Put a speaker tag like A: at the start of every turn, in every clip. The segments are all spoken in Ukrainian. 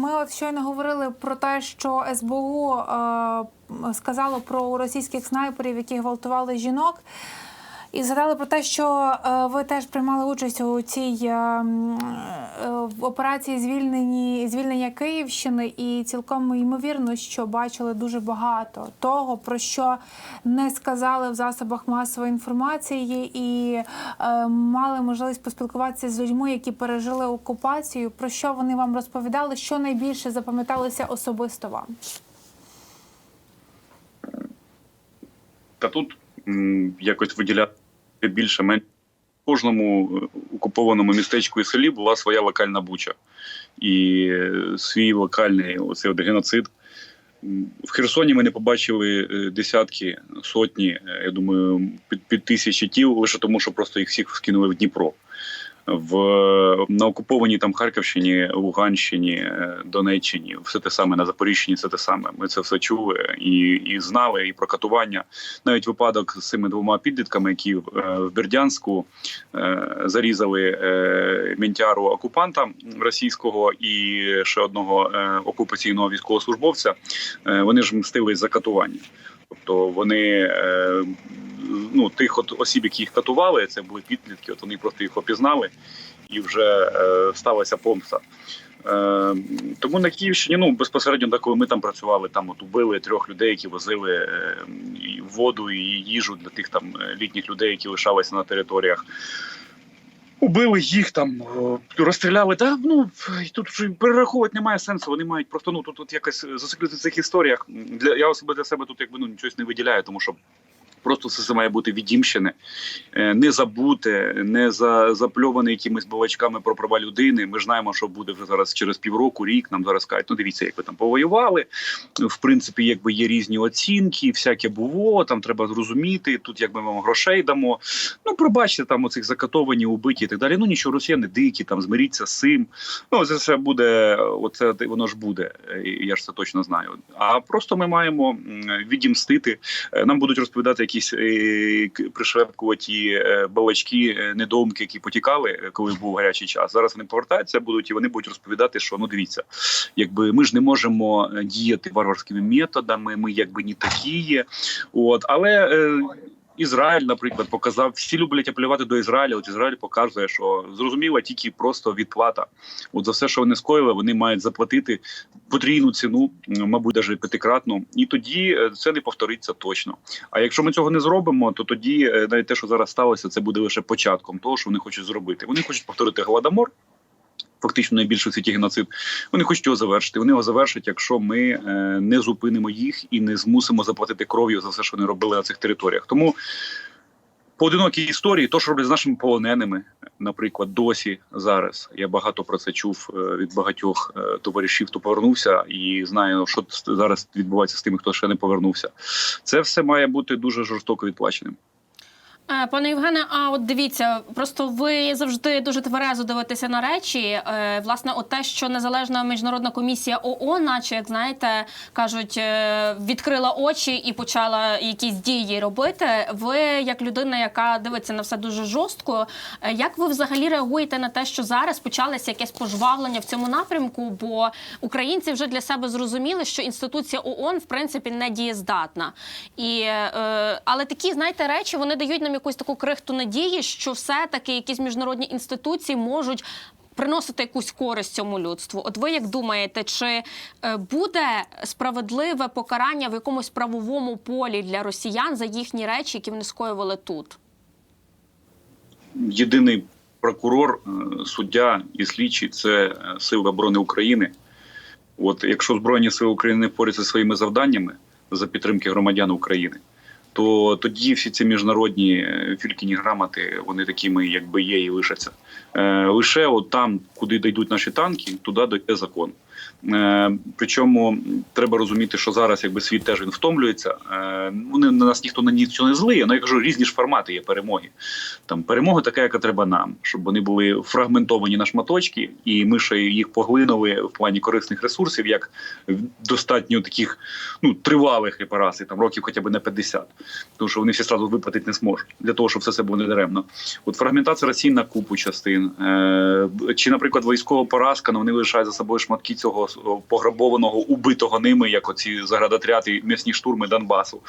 A: Ми от щойно говорили про те, що СБУ е, сказало про російських снайперів, які гвалтували жінок. І згадали про те, що е, ви теж приймали участь у цій е, е, операції звільнені звільнення Київщини, і цілком ймовірно, що бачили дуже багато того, про що не сказали в засобах масової інформації, і мали можливість поспілкуватися з людьми, які пережили окупацію. Про що вони вам розповідали? Що найбільше запам'яталося особисто вам?
B: Та тут якось виділяти більше менше. В кожному е, окупованому містечку і селі була своя локальна буча. І е, свій локальний оцей от геноцид. В Херсоні ми не побачили е, десятки, сотні, я думаю, під, під тисячі тіл, лише тому, що просто їх всіх скинули в Дніпро. В на окупованій там Харківщині, Луганщині, е, Донеччині, все те саме на Запоріжчині, все те саме. Ми це все чули і, і знали, і про катування. Навіть випадок з цими двома підлітками, які е, в Бердянську е, зарізали ментяру окупанта російського і ще одного окупаційного військовослужбовця. Вони ж мстились за катування. Тобто вони е, ну тих от осіб, які їх катували, це були підлітки. От вони просто їх опізнали, і вже е, сталася помста. Е, тому на Київщині, ну безпосередньо, так, коли ми там працювали, там от убили трьох людей, які возили воду і їжу для тих там літніх людей, які лишалися на територіях. Убили їх там, розстріляли. Та ну тут перераховувати немає сенсу. Вони мають просто ну тут, тут якось зациклити в цих історіях. Для я особи для себе тут якби ну нічогось не виділяю, тому що. Просто все це має бути відімщене, не забуте, не за запльоване якимись балачками про права людини. Ми ж знаємо, що буде вже зараз через півроку, рік. Нам зараз кажуть, ну дивіться, як ви там повоювали. В принципі, якби є різні оцінки, всяке було. Там треба зрозуміти. Тут якби ми вам грошей дамо. Ну, пробачте там оцих закатовані, убиті і так далі. Ну нічого, росіяни дикі, там змиріться з цим. Ну це все буде. Оце воно ж буде. Я ж це точно знаю. А просто ми маємо відімстити. Е, Нам будуть розповідати якісь е, пришвепкуваті е, балачки, е, недоумки, які потікали, коли був гарячий час. Зараз вони повертаються, будуть і вони будуть розповідати, що ну дивіться, якби ми ж не можемо діяти варварськими методами. Ми якби не такі. От але. Ізраїль, наприклад, показав, всі люблять апелювати до Ізраїля. От Ізраїль показує, що зрозуміла тільки просто відплата. От за все, що вони скоїли, вони мають заплатити потрійну ціну, мабуть, навіть п'ятикратну, і тоді е, це не повториться точно. А якщо ми цього не зробимо, то тоді е, навіть те, що зараз сталося, це буде лише початком того, що вони хочуть зробити. Вони хочуть повторити голодомор. Фактично найбільший у світі геноцид. Вони хочуть його завершити. Вони його завершать, якщо ми е, не зупинимо їх і не змусимо заплатити кров'ю за все, що вони робили на цих територіях. Тому поодинокі історії, то що роблять з нашими полоненими, наприклад, досі зараз. Я багато про це чув е, від багатьох е, товаришів, хто повернувся, і знаю, що зараз відбувається з тими, хто ще не повернувся. Це все має бути дуже жорстоко відплаченим.
C: Е, Пане Євгене, а от дивіться, просто ви завжди дуже тверезо дивитеся на речі. Е, Власне, от те, що незалежна міжнародна комісія ООН, наче як знаєте, кажуть, е, відкрила очі і почала якісь дії робити. Ви, як людина, яка дивиться на все дуже жорстко, як ви взагалі реагуєте на те, що зараз почалося якесь пожвавлення в цьому напрямку? Бо українці вже для себе зрозуміли, що інституція ООН в принципі не дієздатна. І, але такі, знаєте, речі вони дають нам якусь таку крихту надії, що все-таки якісь міжнародні інституції можуть. Приносити якусь користь цьому людству. От ви як думаєте, чи е, буде справедливе покарання в якомусь правовому полі для росіян за їхні речі, які вони скоювали тут?
B: єдиний прокурор, е, суддя і слідчий це е, Сили оборони України. От якщо Збройні сили України впоряться зі своїми завданнями за підтримки громадян України, то тоді всі ці міжнародні е, фількіні грамоти вони такими, якби є, і лишаться. Е, лише от там, куди дійдуть наші танки, туди дойде закон. Е, причому треба розуміти, що зараз якби світ теж він втомлюється. Е, вони на нас ніхто на нічого не злий. але я кажу, різні ж формати є перемоги. Там перемога така, яка треба нам, щоб вони були фрагментовані на шматочки, і ми ще їх поглинули в плані корисних ресурсів, як достатньо таких ну тривалих репарацій, там років хоча б на 50. тому що вони всі зразу виплатити не зможуть для того, щоб все це було недаремно. От фрагментація Росії на купу частин, е, чи, наприклад, військова поразка, ну вони лишають за собою шматки цього пограбованого, убитого ними, як оці заградотряди, м'ясні штурми Донбасу.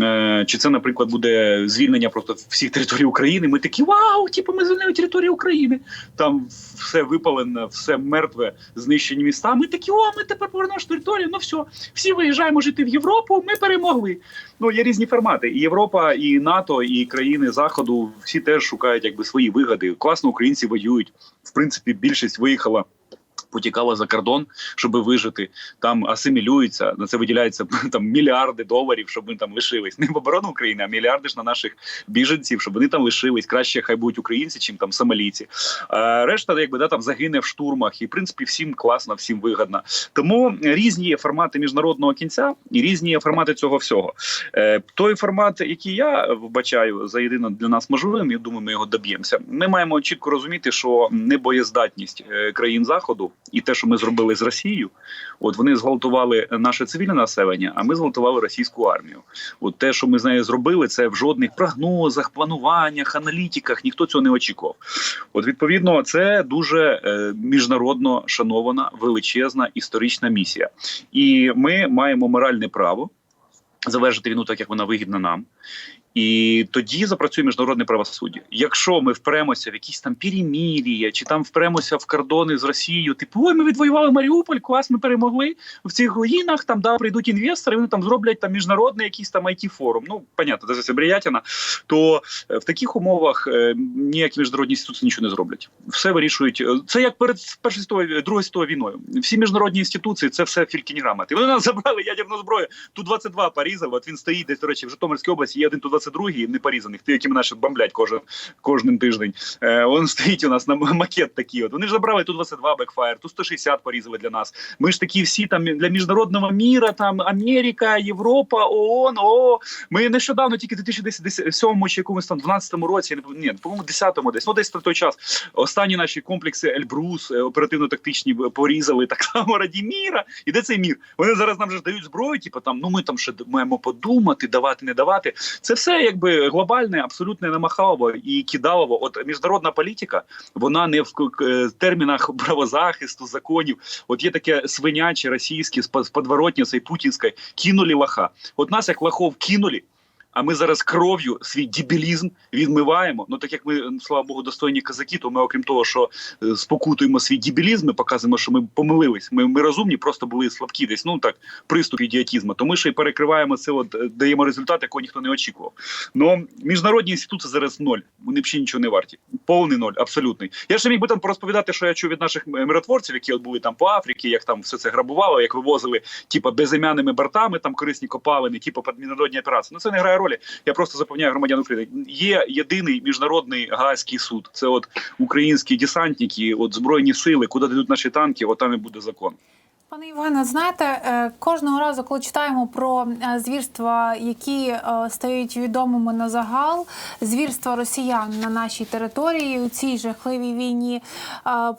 B: Е, чи це, наприклад, буде звільнення просто всіх територій України? Ми такі вау, типу, ми звільнили територію України. Там все випалене, все мертве, знищені міста. Ми такі, о, ми тепер повернемо територію. Ну все, всі виїжджаємо жити в Європу. Ми перемогли. Ну є різні формати. І Європа, і НАТО, і країни Заходу всі теж шукають якби свої вигоди. Класно, українці воюють. В принципі, більшість виїхала. Потікала за кордон, щоб вижити, там асимілюються. На це виділяється там мільярди доларів, щоб вони там лишились. Не в оборону України, а мільярди ж на наших біженців, щоб вони там лишились. Краще хай будуть українці, чим там сомалійці. А решта, якби да там загине в штурмах, і в принципі всім класно, всім вигодно. Тому різні є формати міжнародного кінця і різні є формати цього всього. Е, той формат, який я вбачаю за єдино для нас можливим, я думаю, ми його доб'ємося. Ми маємо чітко розуміти, що небоєздатність е, країн заходу і те, що ми зробили з Росією, от вони зґвалтували наше цивільне населення, а ми зґвалтували російську армію. От те, що ми з нею зробили, це в жодних прогнозах, плануваннях, аналітиках ніхто цього не очікував. От відповідно, це дуже е, міжнародно шанована величезна історична місія, і ми маємо моральне право завершити війну так, як вона вигідна нам. І тоді запрацює міжнародне правосуддя. Якщо ми впремося в якісь там перемір'я, чи там впремося в кордони з Росією, типу ой, ми відвоювали Маріуполь, клас, ми перемогли в цих руїнах. Там да прийдуть інвестори, вони там зроблять там міжнародний якийсь там it форум. Ну понятно, це все бриятіна. То е, в таких умовах е, ніякі міжнародні інституції нічого не зроблять. Все вирішують. Е, Це як перед першою світовою другою світовою війною. Всі міжнародні інституції це все фількіні грамоти. Вони нас забрали ядерну зброю. Ту 22 порізали. От він стоїть десь до речі, в Житомирській області. Є один ту 22 не порізаних, ті, які мене ще бомблять кожен кожен тиждень. Е, він стоїть у нас на макет такий. От вони ж забрали ту 22 бекфаєр, ту 160 порізали для нас. Ми ж такі всі там для міжнародного міра, там Америка, Європа, ООН, ОО. Ми нещодавно, тільки в 2007 чи якомусь там 12 році, ні, по-моєму, 10-му десь, ну десь на той час. Останні наші комплекси Ельбрус, оперативно-тактичні порізали так само раді міра. І де цей мір? Вони зараз нам вже дають зброю, типу там, ну ми там ще маємо подумати, давати, не давати. Це все якби глобальне, абсолютно намахалово і кидалово. От міжнародна політика, вона не в термінах правозахисту, законів. От є таке свиняче російське з подворотня цей путінське кинули лоха. От нас як лохов кинули. А ми зараз кров'ю свій дебілізм відмиваємо. Ну так як ми, слава Богу, достойні казаки, то ми, окрім того, що е, спокутуємо свій дебілізм, ми показуємо, що ми помилились. Ми, ми розумні, просто були слабкі, десь ну так приступ ідіотізму. То ми ще й перекриваємо це, от е, даємо результат, якого ніхто не очікував. Ну міжнародні інституції зараз ноль. Вони взагалі нічого не варті. Повний ноль, абсолютний. Я ще міг би там порозповідати, що я чув від наших миротворців, які от були там по Африці, як там все це грабувало, як вивозили типа безім'яними бортами, там корисні копалини, типу під міжнародні операції. Ну це не грає ролі. Я просто запевняю громадян України. Є єдиний міжнародний гаазький суд. Це от українські десантники, от збройні сили, куди дадуть наші танки, от там і буде закон.
A: Пане Євгене, знаєте, е, кожного разу, коли читаємо про е, звірства, які е, стають відомими на загал, звірства росіян на нашій території у цій жахливій війні,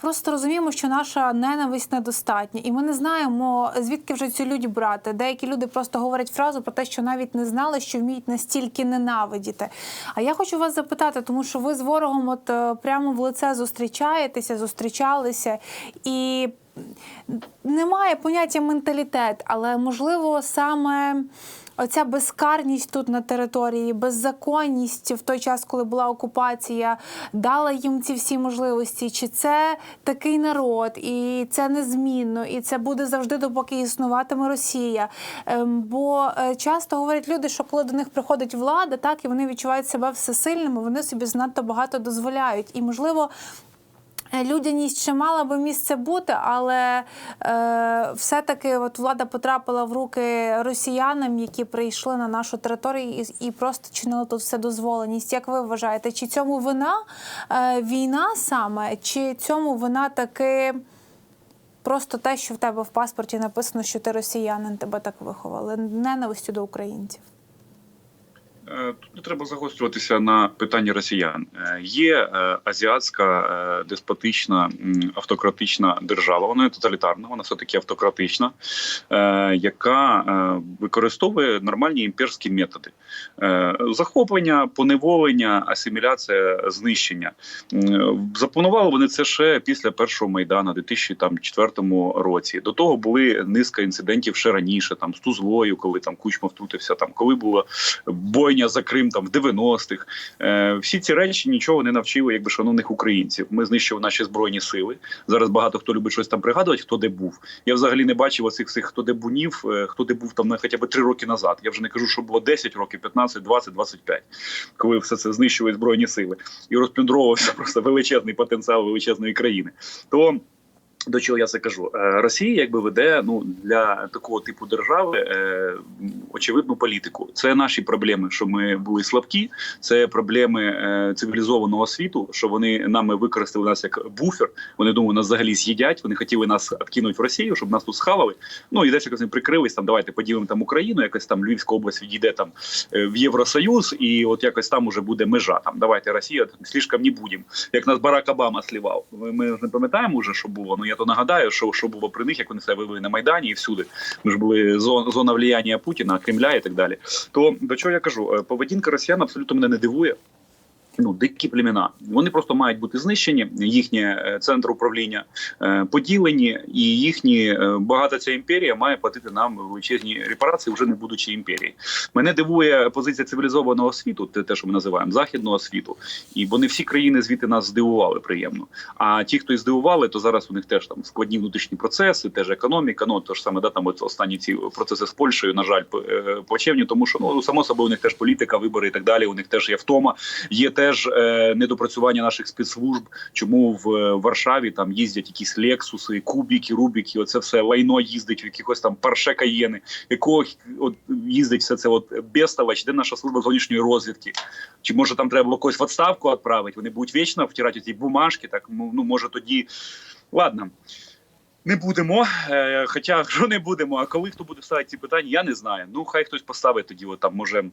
A: просто розуміємо, що наша ненависть недостатня, і ми не знаємо звідки вже цю людь брати. Деякі люди просто говорять фразу про те, що навіть не знали, що вміють настільки ненавидіти. А я хочу вас запитати, тому що ви з ворогом, от прямо в лице зустрічаєтеся, зустрічалися і немає поняття менталітет, але можливо саме оця безкарність тут на території, беззаконність в той час, коли була окупація, дала їм ці всі можливості. Чи це такий народ, і це незмінно, і це буде завжди, допоки існуватиме Росія. Ем, Бо е, часто говорять люди, що коли до них приходить влада, так і вони відчувають себе всесильними, вони собі занадто багато дозволяють. І можливо. Е, Людяність ще мала би місце бути, але е, все-таки от влада потрапила в руки росіянам, які прийшли на нашу територію і, і просто чинили тут вседозволеність. Як ви вважаєте, чи цьому вина е, війна саме, чи цьому вина таки просто те, що в тебе в паспорті написано, що ти росіянин, тебе так виховали, ненавистю до українців?
B: Е, Тут не треба загострюватися на питанні росіян. Е, Є е, азіатська деспотична автократична держава. Вона не тоталітарна, вона все таки автократична, яка використовує нормальні імперські методи: захоплення, поневолення, асиміляція, знищення. Запланували вони це ще після першого майдану, у 2004 році. До того були низка інцидентів ще раніше, там з Тузлою, коли там Кучма втрутився, там коли була бойня за Крим там в 90-х. Е, всі ці речі нічого не навчили, якби шановних українців. Ми знищили наші збройні сили. Зараз багато хто любить щось там пригадувати, хто де був. Я взагалі не бачив оцих всіх, хто де бунів, е, хто де був там на хоча б три роки назад. Я вже не кажу, що було 10 років, 15, 20, 25, коли все це знищили збройні сили і розплюндровувався просто величезний потенціал величезної країни. То до чого я це кажу? Е, Росія якби веде ну для такого типу держави е, очевидну політику. Це наші проблеми, що ми були слабкі. Це проблеми е, цивілізованого світу, що вони нами використали нас як буфер. Вони думаю, нас взагалі з'їдять. Вони хотіли нас відкинути в Росію, щоб нас тут схавали. Ну і десь якось не прикрились. Там давайте поділимо там Україну. Якось там Львівська область відійде там в Євросоюз, і от якось там уже буде межа. Там давайте Росія там, слишком не будемо. Як нас Барак Обама слівав. Ми ж не пам'ятаємо вже, що було. Ну я то нагадаю, що, що було при них, як вони себе вивели на майдані і всюди. Ми ж були зона, зона влияння Путіна, Кремля і так далі. То до чого я кажу? Е, Поведінка росіян абсолютно мене не дивує. Ну, дикі племена. Вони просто мають бути знищені. Їхнє е, центр управління е, поділені, і їхні е, багата ця імперія має платити нам величезні репарації, вже не будучи імперії. Мене дивує позиція цивілізованого світу, те, що ми називаємо західного світу, і бо не всі країни звідти нас здивували приємно. А ті, хто і здивували, то зараз у них теж там складні внутрішні процеси, теж економіка. Ну то ж саме да там останні ці процеси з Польщею, на жаль, п- плачевні, тому що ну само собою у них теж політика, вибори і так далі. У них теж є втома. Є теж е, недопрацювання наших спецслужб. Чому в е, Варшаві там їздять якісь лексуси, кубіки, рубіки? Оце все лайно їздить в якихось там парше каєни, якого от їздить все це от Бестович, де наша служба зовнішньої розвідки. Чи може там треба було когось в відставку відправити? Вони будуть вічно втирати ці бумажки. Так ну ну, може тоді ладно. Не будемо, е, хоча що не будемо. А коли хто буде ставити ці питання, я не знаю. Ну хай хтось поставить тоді, от там може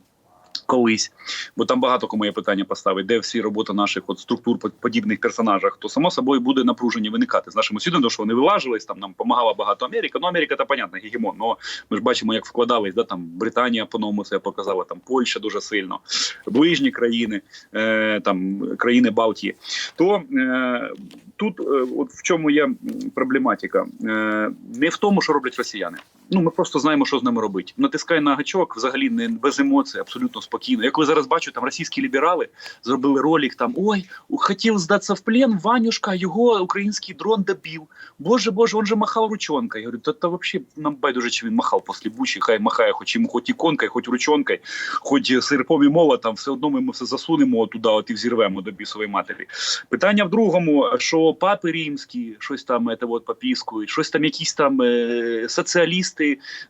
B: колись, бо там багато кому є питання поставить, де всі робота наших от структур по- подібних персонажах, то само собою буде напруження виникати з нашими світом, тому що вони вилажились, там нам допомагала багато Америка. Ну Америка, та понятно, гегемон. Ну ми ж бачимо, як вкладались, да там Британія по-новому себе показала, там Польща дуже сильно, ближні країни, е, там країни Балтії. То е, тут, е, от в чому є проблематика, е, не в тому, що роблять росіяни. Ну ми просто знаємо, що з ними робити. Натискай на гачок, взагалі не без емоцій, абсолютно спокійно. Я коли зараз бачу, там російські ліберали зробили ролик. Там ой, хотів здатися в плен, Ванюшка, його український дрон добив. Боже, боже, він же махав ручонкою. Я говорю, та, та взагалі нам байдуже, чи він махав після бучі, хай махає, хоч йому хоч іконкою, хоч ручонкою, хоч серпом і молотом, все одно ми все засунемо туди, от і взірвемо до бісової матері. Питання в другому, що папи римські, щось там це от попіскують, щось там якісь там е, соціалісти,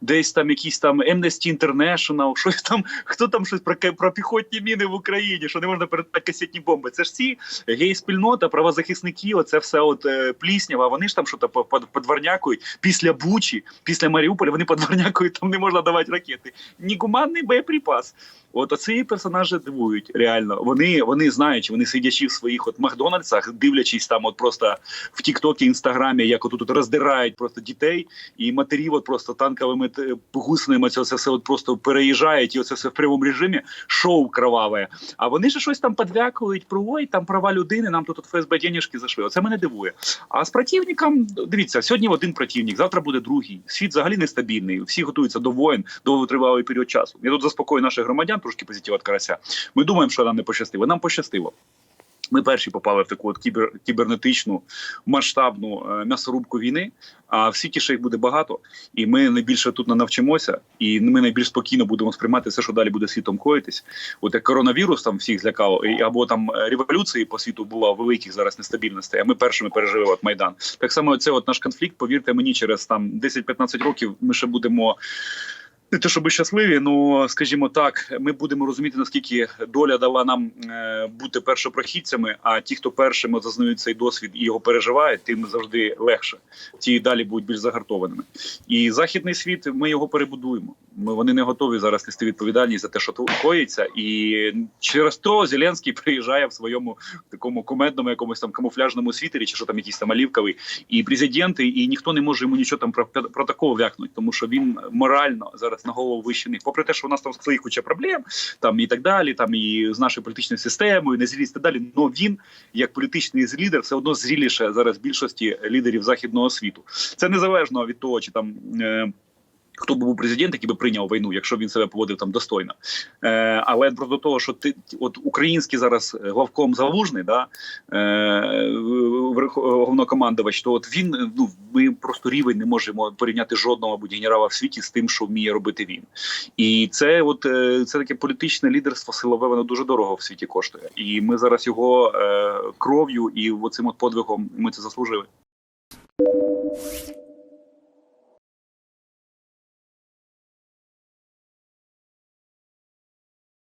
B: десь там якісь там Amnesty International, щось там, хто там щось про, про піхотні міни в Україні, що не можна передати касетні бомби. Це ж ці гей-спільнота, правозахисники, оце все от е, пліснява, вони ж там що-то подварнякують після Бучі, після Маріуполя, вони подварнякують, там не можна давати ракети. Нікуманний боєприпас. От оці персонажі дивують реально. Вони вони знають, вони сидячи в своїх от Макдональдсах, дивлячись там, от просто в Тіктокі, Інстаграмі, як от роздирають просто дітей, і матерів от просто танковими т- гусеними це все, от просто переїжджають, і оце все в прямому режимі шоу кроваве. А вони ж щось там подвякують про ой, там права людини, нам тут от ФСБ денежки зашли. Оце мене дивує. А з противником, дивіться, сьогодні один противник, завтра буде другий. Світ взагалі нестабільний. Всі готуються до воїн, до тривалий період часу. Я тут заспокою наших громадян, трошки позитив від карася. Ми думаємо, що нам не пощастило. Нам пощастило. Ми перші попали в таку от кібер, кібернетичну масштабну е, м'ясорубку війни. А в світі ще їх буде багато, і ми найбільше тут не навчимося, і ми найбільш спокійно будемо сприймати все, що далі буде світом коїтись. От як коронавірус там всіх злякав, або там е, революції по світу було великих зараз нестабільностей. А ми першими пережили от майдан. Так само, це от наш конфлікт. Повірте мені, через там 10-15 років ми ще будемо. Не те, щоб щасливі, ну скажімо так, ми будемо розуміти, наскільки доля дала нам е, бути першопрохідцями. А ті, хто першими зазнають цей досвід і його переживають, тим завжди легше. Ті далі будуть більш загартованими. І західний світ ми його перебудуємо. Ми вони не готові зараз нести відповідальність за те, що коїться. І через то Зеленський приїжджає в своєму такому комедному якомусь там камуфляжному світері, чи що там якийсь там олівковий, і президенти, і ніхто не може йому нічого там про, про такого вякнути, тому що він морально зараз на голову вище них. Попри те, що у нас там своїх куча проблем, там і так далі, там і з нашою політичною системою, незрілість і так далі. Но він, як політичний лідер, все одно зріліше зараз більшості лідерів західного світу. Це незалежно від того, чи там. Е- Хто б був президент, який би прийняв війну, якщо він себе поводив там достойно, е, але просто того, що ти от український зараз главком залужний, да е, то от він ну ми просто рівень не можемо порівняти жодного мабуть, генерала в світі з тим, що вміє робити він. І це, от е, це таке політичне лідерство силове, воно дуже дорого в світі коштує. І ми зараз його е, кров'ю і оцим от подвигом ми це заслужили.